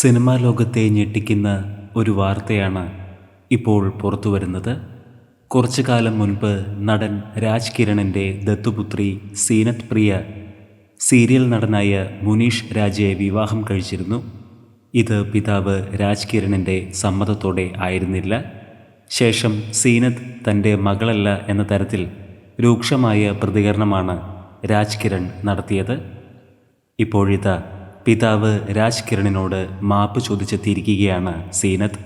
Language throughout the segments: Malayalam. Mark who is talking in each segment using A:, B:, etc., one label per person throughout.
A: സിനിമാ ലോകത്തെ ഞെട്ടിക്കുന്ന ഒരു വാർത്തയാണ് ഇപ്പോൾ പുറത്തു വരുന്നത് കുറച്ചു കാലം മുൻപ് നടൻ രാജ് കിരണിന്റെ ദത്തുപുത്രി സീനത്ത് പ്രിയ സീരിയൽ നടനായ മുനീഷ് രാജയെ വിവാഹം കഴിച്ചിരുന്നു. ഇത് പിതാവ് രാജ് കിരണിന്റെ സമ്മതത്തോടെ ആയിരുന്നില്ല. ശേഷം സീനത്ത് തന്റെ മകളല്ല എന്ന തരത്തിൽ രൂക്ഷമായ പ്രതികരണമാണ് രാജ് കിരൺ നടത്തിയത്. ഇപ്പോഴിതാ പിതാവ് രാജ് കിരണിനോട് മാപ്പ് ചോദിച്ചെത്തിയിരിക്കുകയാണ് സീനത്ത്.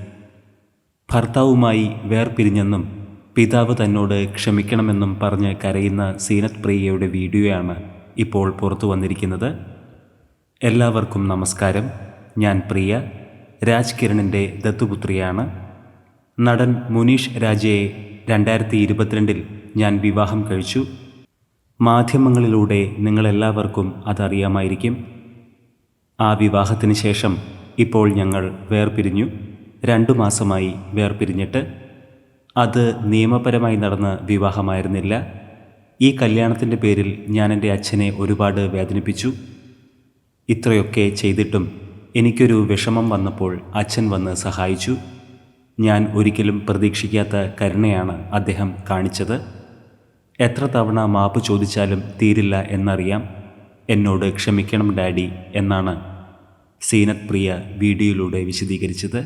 A: ഭർത്താവുമായി വേർപിരിഞ്ഞെന്നും പിതാവ് തന്നോട് ക്ഷമിക്കണമെന്നും പറഞ്ഞ് കരയുന്ന സീനത്ത് പ്രിയയുടെ വീഡിയോയാണ് ഇപ്പോൾ പുറത്തു വന്നിരിക്കുന്നത്. എല്ലാവർക്കും നമസ്കാരം. ഞാൻ പ്രിയ രാജ് കിരണിന്റെ ദത്തുപുത്രിയാണ്. നടൻ മുനീഷ് രാജയെ രണ്ടായിരത്തി ഇരുപത്തിരണ്ടിൽ ഞാൻ വിവാഹം കഴിച്ചു. മാധ്യമങ്ങളിലൂടെ നിങ്ങളെല്ലാവർക്കും അതറിയാമായിരിക്കും. ആ വിവാഹത്തിന് ശേഷം ഇപ്പോൾ ഞങ്ങൾ വേർപിരിഞ്ഞു. രണ്ടു മാസമായി വേർപിരിഞ്ഞിട്ട്. അത് നിയമപരമായി നടന്ന വിവാഹമായിരുന്നില്ല. ഈ കല്യാണത്തിന്റെ പേരിൽ ഞാൻ എന്റെ അച്ഛനെ ഒരുപാട് വേദനിപ്പിച്ചു. ഇത്രയൊക്കെ ചെയ്തിട്ടും എനിക്കൊരു വിഷമം വന്നപ്പോൾ അച്ഛൻ വന്ന് സഹായിച്ചു. ഞാൻ ഒരിക്കലും പ്രതീക്ഷിക്കാത്ത കരുണയാണ് അദ്ദേഹം കാണിച്ചത്. എത്ര തവണ മാപ്പ് ചോദിച്ചാലും തീരില്ല എന്നറിയാം. എന്നോട് ക്ഷമിക്കണം ഡാഡി എന്നാണ് സീനത്ത് പ്രിയ വീഡിയോയിലൂടെ വിശദീകരിച്ചത്